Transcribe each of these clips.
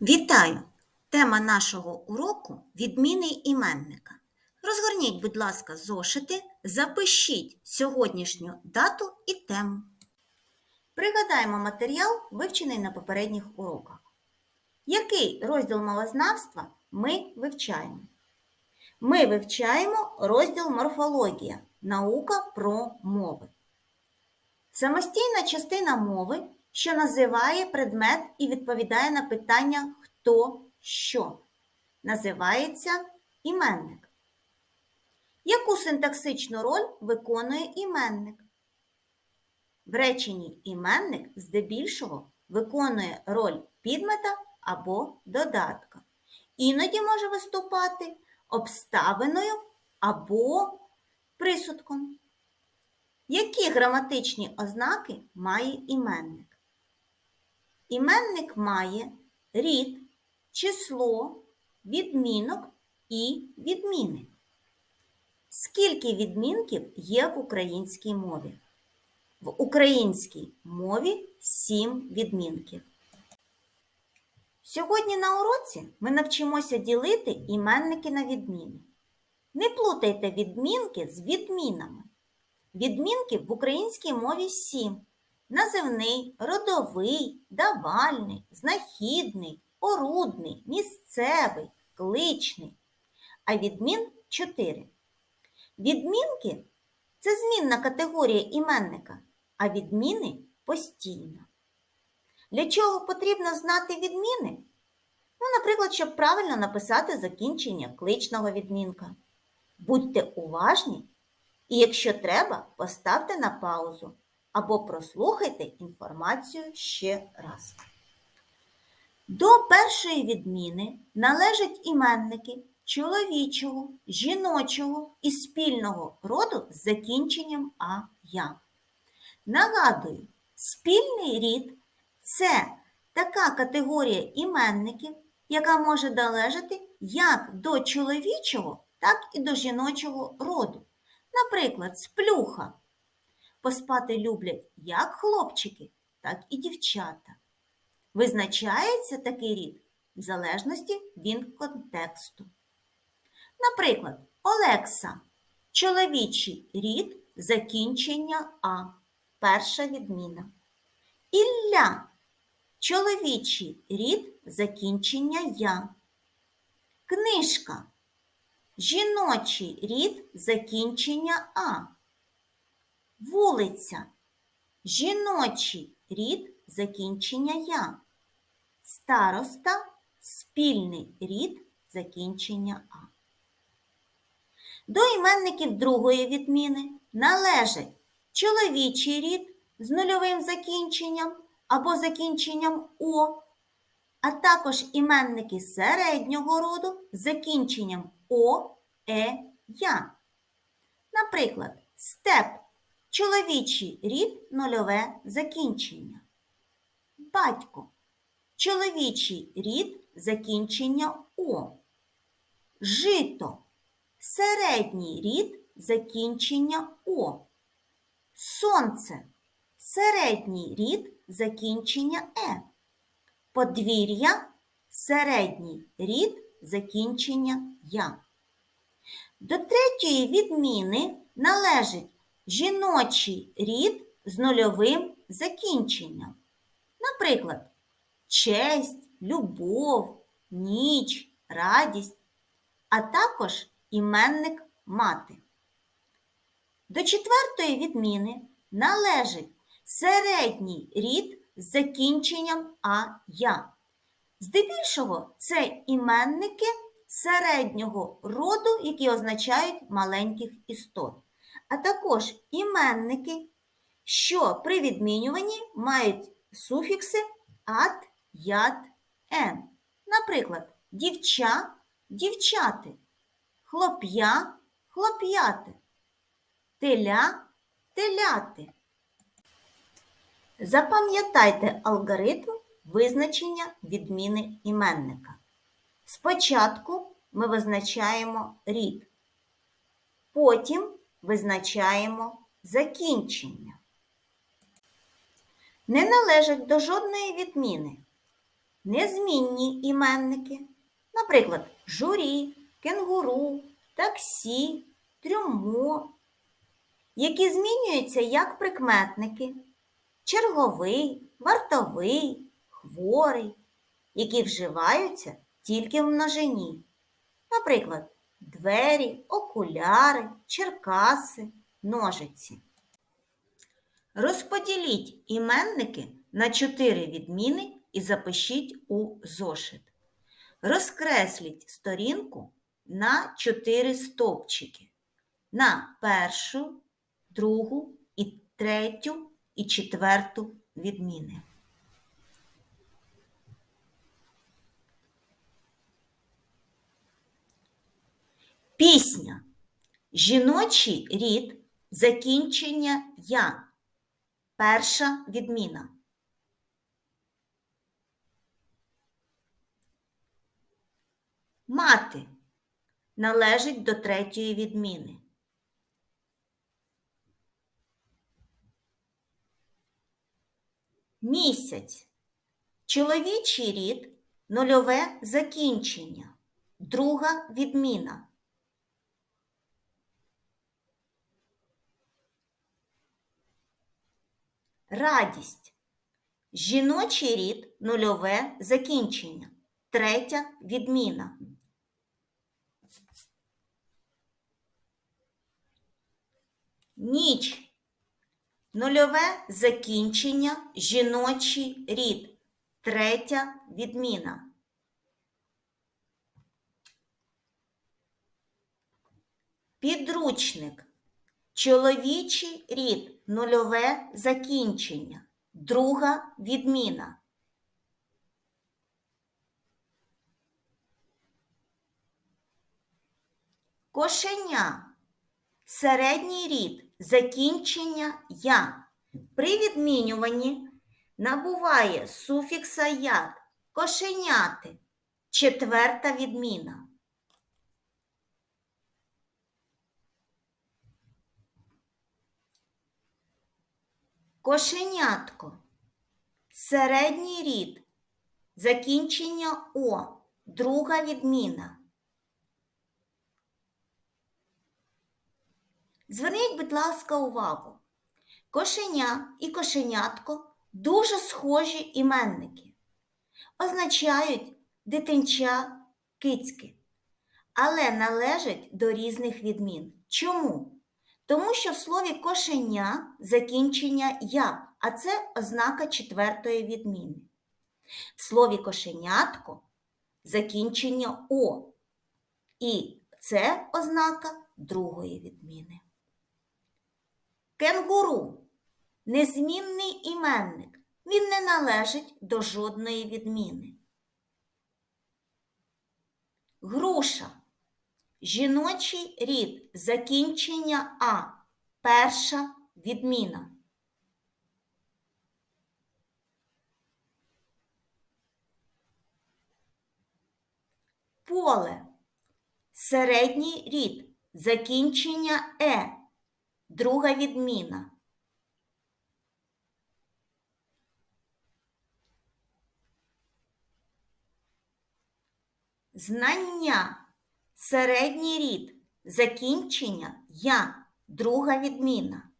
Вітаю! Тема нашого уроку відміни іменника. Розгорніть, будь ласка, зошити, запишіть сьогоднішню дату і тему. Пригадаємо матеріал, вивчений на попередніх уроках. Який розділ мовознавства ми вивчаємо? Ми вивчаємо розділ морфологія, наука про мови. Самостійна частина мови, що називає предмет і відповідає на питання хто що, називається іменник. Яку синтаксичну роль виконує іменник? В реченні іменник здебільшого виконує роль підмета або додатка. Іноді може виступати обставиною або присудком. Які граматичні ознаки має іменник? Іменник має рід, число, відмінок і відміни. Скільки відмінків є в українській мові? В українській мові сім відмінків. Сьогодні на уроці ми навчимося ділити іменники на відміни. Не плутайте відмінки з відмінами. Відмінків в українській мові сім: називний, родовий, давальний, знахідний, орудний, місцевий, кличний. А відмін чотири. Відмінки це змінна категорія іменника, а відміни постійна. Для чого потрібно знати відміни? Ну, наприклад, щоб правильно написати закінчення кличного відмінка. Будьте уважні і якщо треба, поставте на паузу або прослухайте інформацію ще раз. До першої відміни належать іменники чоловічого, жіночого і спільного роду з закінченням а я. Нагадую, спільний рід це така категорія іменників, яка може належати як до чоловічого, так і до жіночого роду. Наприклад, сплюха. Поспати люблять як хлопчики, так і дівчата. Визначається такий рід в залежності від контексту. Наприклад, Олекса чоловічий рід закінчення А. Перша відміна. Ілля чоловічий рід закінчення Я. Книжка жіночий рід закінчення А. Вулиця. Жіночий рід закінчення Я. Староста спільний рід закінчення А. До іменників другої відміни належать чоловічий рід з нульовим закінченням або закінченням О, а також іменники середнього роду з закінченням О, Е, Я. Наприклад, степ чоловічий рід нульове закінчення. Батько чоловічий рід закінчення О. Жито середній рід закінчення О. Сонце середній рід закінчення Е. Подвір'я середній рід закінчення Я. До третьої відміни належить жіночий рід з нульовим закінченням. Наприклад, честь, любов, ніч, радість, а також іменник мати. До четвертої відміни належить середній рід з закінченням а я. Здебільшого це іменники середнього роду, які означають маленьких істот, а також іменники, що при відмінюванні мають суфікси ат, яд, ен. Наприклад, дівча, дівчати, хлоп'я, хлоп'яти, теля, теляти. Запам'ятайте алгоритм визначення відміни іменника. Спочатку ми визначаємо рід, потім визначаємо закінчення. Не належать до жодної відміни незмінні іменники, наприклад, журі, кенгуру, таксі, трюмо, які змінюються як прикметники, черговий, вартовий, хворий, які вживаються тільки в множині. Наприклад, двері, окуляри, черкаси, ножиці. Розподіліть іменники на чотири відміни і запишіть у зошит. Розкресліть сторінку на чотири стовпчики. На першу, другу і третю і четверту відміни. Пісня. Жіночий рід закінчення я. Перша відміна. Мати належить до третьої відміни. Місяць. Чоловічий рід нульове закінчення. Друга відміна. Радість. Жіночий рід нульове закінчення. Третя відміна. Ніч. Нульове закінчення. Жіночий рід. Третя відміна. Підручник. Чоловічий рід нульове закінчення. Друга відміна. Кошеня. Середній рід закінчення я. При відмінюванні набуває суфікса яд. Кошеняти. Четверта відміна. Кошенятко. Середній рід. Закінчення О. Друга відміна. Зверніть, будь ласка, увагу. Кошеня і кошенятко дуже схожі іменники. Означають дитинча кицьки, але належать до різних відмін. Чому? Тому що в слові кошеня закінчення я, а це ознака четвертої відміни. В слові кошенятко закінчення О. І це ознака другої відміни. Кенгуру незмінний іменник. Він не належить до жодної відміни. Груша Жіночий рід закінчення А. Перша відміна. Поле. Середній рід закінчення Е. Друга відміна. Знання. Середній рід. Закінчення я. Друга відміна.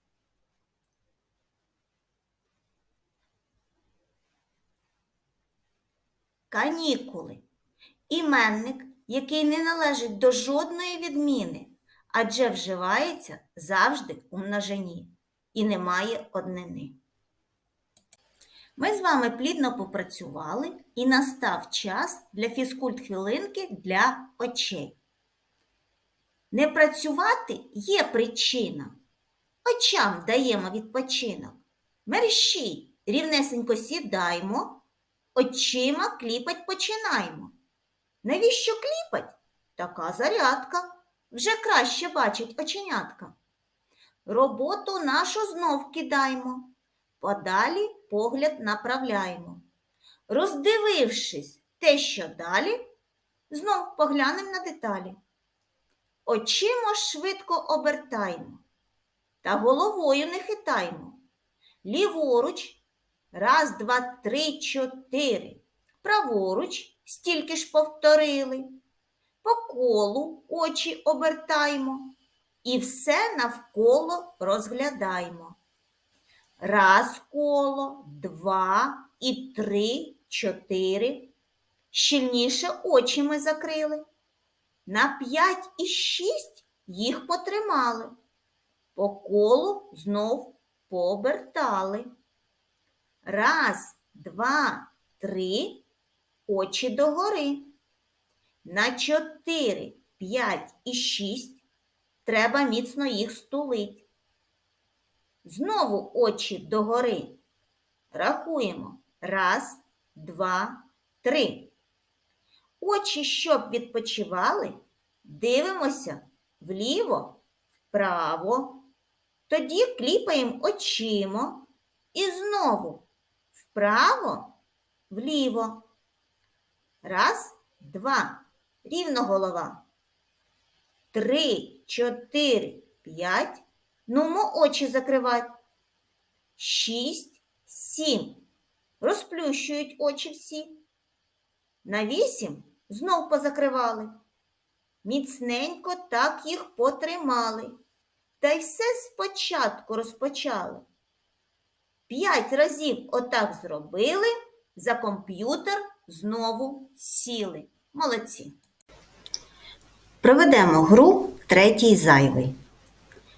Канікули. Іменник, який не належить до жодної відміни, адже вживається завжди у множині і не має однини. Ми з вами плідно попрацювали і настав час для фізкульт-хвилинки для очей. Не працювати є причина. Очам даємо відпочинок. Мерщій, рівнесенько сідаємо, очима кліпать починаємо. Навіщо кліпать? Така зарядка. Вже краще бачить оченятка. Роботу нашу знов кидаємо, подалі погляд направляємо. Роздивившись те, що далі, знов поглянемо на деталі. Очима швидко обертаємо та головою не хитаємо. Ліворуч, раз, два, три, чотири. праворуч стільки ж повторили. По колу очі обертаймо і все навколо розглядаємо. Раз коло, два і три, чотири. Щільніше очі ми закрили. На п'ять і шість їх потримали. По колу знов пообертали. Раз, два, три, очі догори. На чотири, п'ять і шість треба міцно їх стулить. Знову очі догори. Рахуємо. Раз, два, три. Очі, щоб відпочивали, дивимося вліво, вправо. Тоді кліпаємо очима і знову вправо, вліво. Раз, два. Рівно голова. Три, чотири, п'ять. Нумо очі закривати. Шість, сім. Розплющують очі всі. На вісім знов позакривали. Міцненько так їх потримали. Та й все спочатку розпочали. П'ять разів отак зробили, за комп'ютер знову сіли. Молодці. Проведемо гру третій зайвий.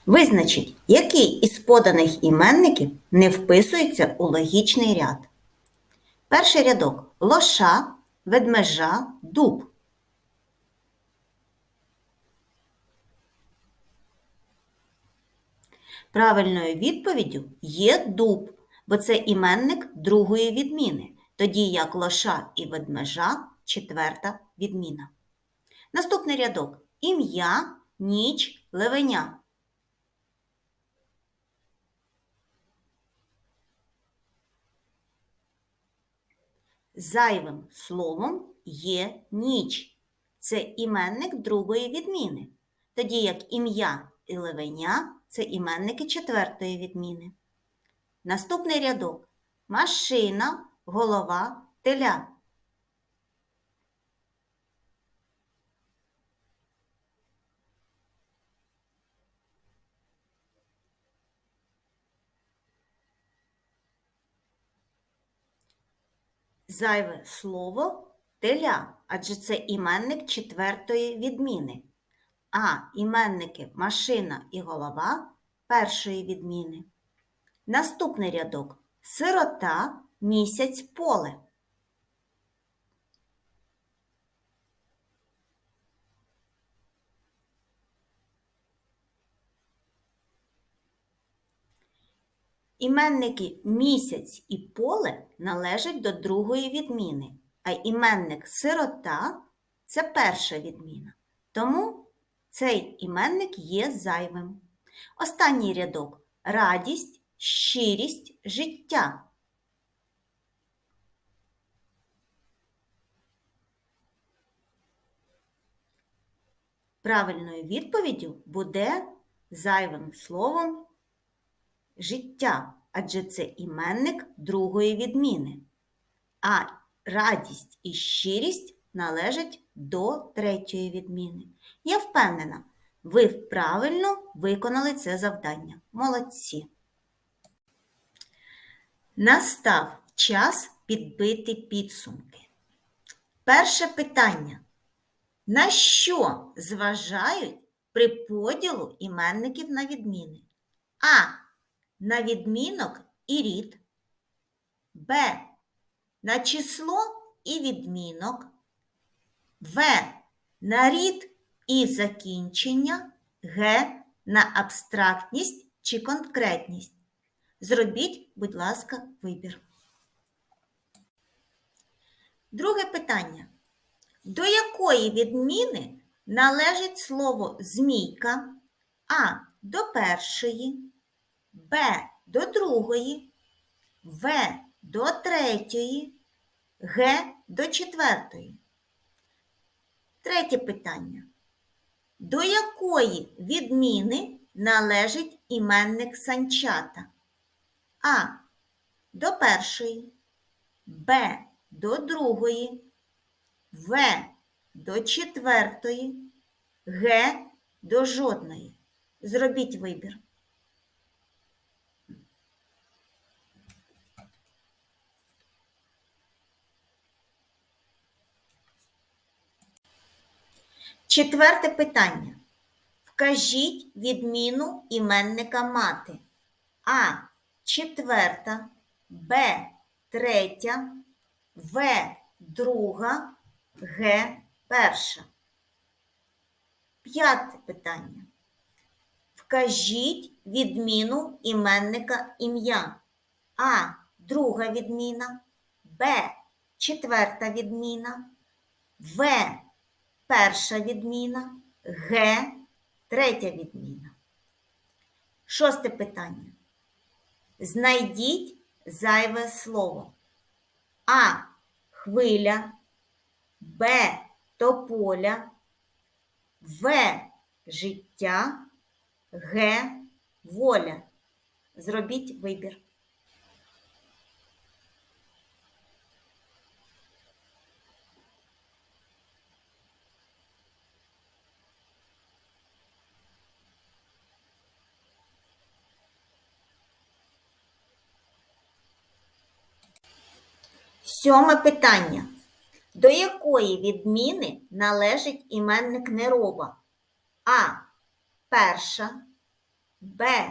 Визначіть, який із поданих іменників не вписується у логічний ряд. Перший рядок лоша, ведмежа, дуб. Правильною відповіддю є дуб, бо це іменник другої відміни, тоді як лоша і ведмежа четверта відміна. Наступний рядок ім'я, ніч, левеня. Зайвим словом є ніч. Це іменник другої відміни, тоді як ім'я і левеня це іменники четвертої відміни. Наступний рядок машина, голова, теля. Зайве слово теля, адже це іменник четвертої відміни, а іменники машина і голова першої відміни. Наступний рядок сирота, місяць, поле. Іменники місяць і поле належать до другої відміни, а іменник сирота це перша відміна. Тому цей іменник є зайвим. Останній рядок радість, щирість, життя. Правильною відповіддю буде зайвим словом життя, адже це іменник другої відміни. А радість і щирість належать до третьої відміни. Я впевнена, ви правильно виконали це завдання. Молодці. Настав час підбити підсумки. Перше питання. На що зважають при поділу іменників на відміни? А. На відмінок і рід. Б. На число і відмінок. В. На рід і закінчення. Г. На абстрактність чи конкретність. Зробіть, будь ласка, вибір. Друге питання. До якої відміни належить слово змійка? А. До першої, Б. До другої, В. До третьої, Г. До четвертої. Третє питання. До якої відміни належить іменник санчата? А. До першої, Б. до другої, В до четвертої, Г до жодної. Зробіть вибір. Четверте питання. Вкажіть відміну іменника мати. А. Четверта, Б. Третя, В. Друга, Г. Перша. П'яте питання. Вкажіть відміну іменника ім'я. А. Друга відміна, Б. Четверта відміна, В. Перша відміна, Г. Третя відміна. Шосте питання. Знайдіть зайве слово. А. Хвиля, Б. Тополя, В. Життя, Г. Воля. Зробіть вибір. Сьоме питання. До якої відміни належить іменник нероба? А. Перша, Б.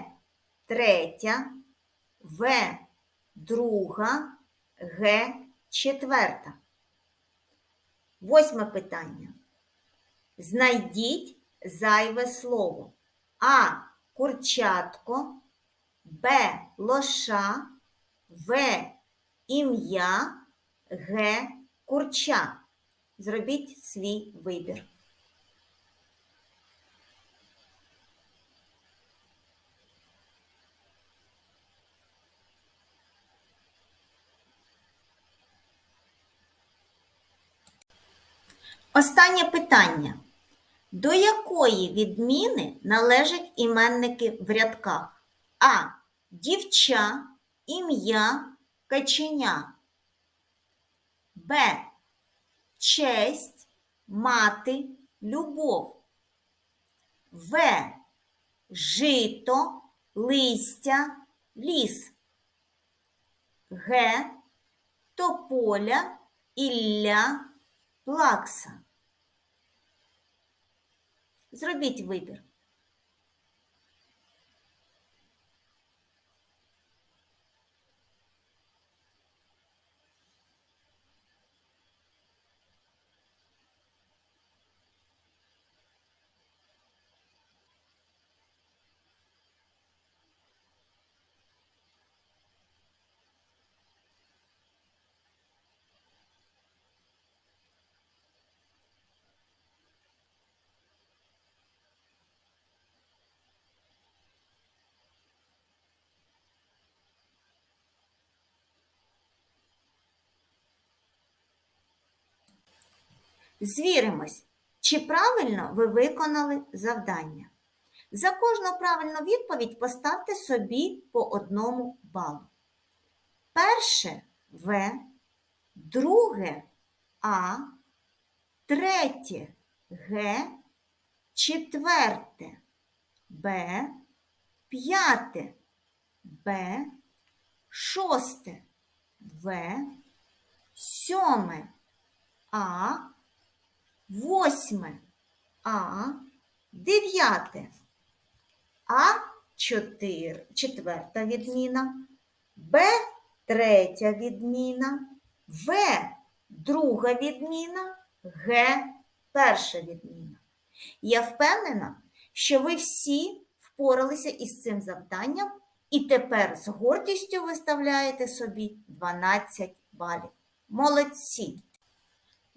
Третя, В. Друга, Г. Четверта. Восьме питання. Знайдіть зайве слово. А. Курчатко, Б. Лоша, В. Ім'я, Г. Курча. Зробіть свій вибір. Останнє питання. До якої відміни належать іменники в рядках? А. Дівча, ім'я, каченя. Б. Честь, мати, любов. В. Жито, листя, ліс. Г. Тополя, Ілля, плакса. Зробіть вибір. Звіримось, чи правильно ви виконали завдання. За кожну правильну відповідь поставте собі по одному балу. Перше В, друге А, третє Г, четверте Б, п'яте Б, шосте В, сьоме А, восьме А, дев'яте А чотир, четверта відміна, Б третя відміна, В друга відміна, Г перша відміна. Я впевнена, що ви всі впоралися із цим завданням і тепер з гордістю виставляєте собі 12 балів. Молодці!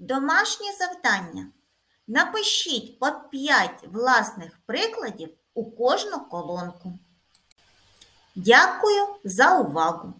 Домашнє завдання. Напишіть по 5 власних прикладів у кожну колонку. Дякую за увагу!